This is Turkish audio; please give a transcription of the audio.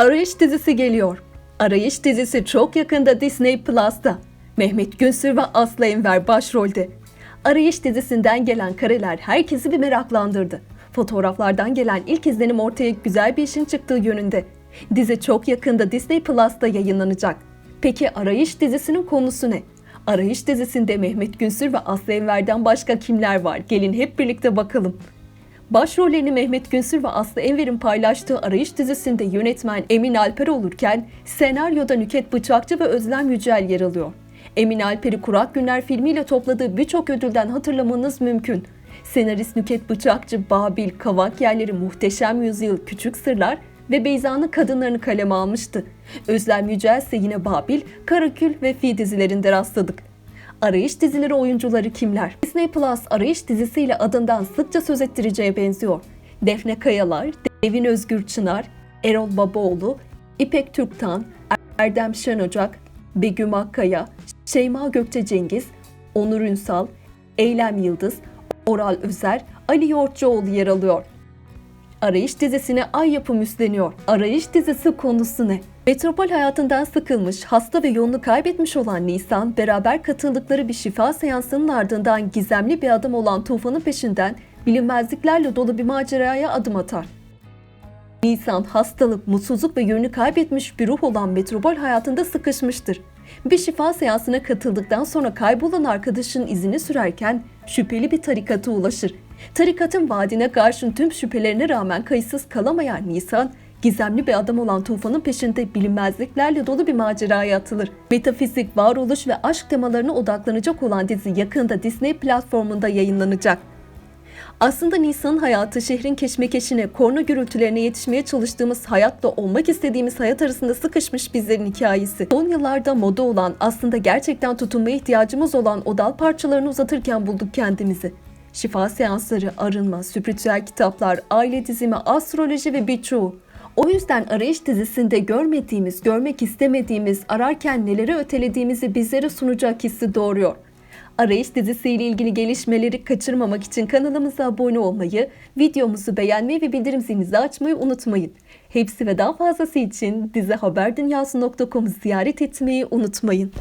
Arayış dizisi geliyor. Arayış dizisi çok yakında Disney Plus'ta. Mehmet Günsür ve Aslı Enver başrolde. Arayış dizisinden gelen kareler herkesi bir meraklandırdı. Fotoğraflardan gelen ilk izlenim ortaya güzel bir işin çıktığı yönünde. Dizi çok yakında Disney Plus'ta yayınlanacak. Peki Arayış dizisinin konusu ne? Arayış dizisinde Mehmet Günsür ve Aslı Enver'den başka kimler var? Gelin hep birlikte bakalım. Başrollerini Mehmet Günsür ve Aslı Enver'in paylaştığı Arayış dizisinde yönetmen Emin Alper olurken senaryoda Nüket Bıçakçı ve Özlem Yücel yer alıyor. Emin Alper'i Kurak Günler filmiyle topladığı birçok ödülden hatırlamanız mümkün. Senarist Nüket Bıçakçı, Babil, Kavak Yerleri, Muhteşem Yüzyıl, Küçük Sırlar ve Beyza'nın kadınlarını kaleme almıştı. Özlem Yücel ise yine Babil, Karakül ve Fi dizilerinde rastladık. Arayış dizileri oyuncuları kimler? Disney Plus Arayış dizisiyle adından sıkça söz ettireceğe benziyor. Defne Kayalar, Devin Özgür Çınar, Erol Babaoğlu, İpek Türktan, Erdem Şenocak, Begüm Akkaya, Şeyma Gökçe Cengiz, Onur Ünsal, Eylem Yıldız, Oral Özer, Ali Yoğurtçuoğlu yer alıyor. Arayış dizisine Ay Yapım üstleniyor. Arayış dizisi konusu ne? Metropol hayatından sıkılmış, hasta ve yolunu kaybetmiş olan Nisan, beraber katıldıkları bir şifa seansının ardından gizemli bir adam olan Tufan'ın peşinden bilinmezliklerle dolu bir maceraya adım atar. Nisan hastalık, mutsuzluk ve yönünü kaybetmiş bir ruh olan metropol hayatında sıkışmıştır. Bir şifa seansına katıldıktan sonra kaybolan arkadaşın izini sürerken şüpheli bir tarikata ulaşır. Tarikatın vaadine karşın tüm şüphelerine rağmen kayıtsız kalamayan Nisan, gizemli bir adam olan Tufan'ın peşinde bilinmezliklerle dolu bir maceraya atılır. Metafizik, varoluş ve aşk temalarına odaklanacak olan dizi yakında Disney platformunda yayınlanacak. Aslında Nisan'ın hayatı şehrin keşmekeşine, korna gürültülerine yetişmeye çalıştığımız hayatla olmak istediğimiz hayat arasında sıkışmış bizlerin hikayesi. Son yıllarda moda olan, aslında gerçekten tutunmaya ihtiyacımız olan o dal parçalarını uzatırken bulduk kendimizi. Şifa seansları, arınma, spiritüel kitaplar, aile dizimi, astroloji ve birçoğu. O yüzden Arayış dizisinde görmediğimiz, görmek istemediğimiz, ararken neleri ötelediğimizi bizlere sunacak hissi doğuruyor. Arayış dizisiyle ilgili gelişmeleri kaçırmamak için kanalımıza abone olmayı, videomuzu beğenmeyi ve bildirim zilinizi açmayı unutmayın. Hepsi ve daha fazlası için dizihaberdunyası.com'u ziyaret etmeyi unutmayın.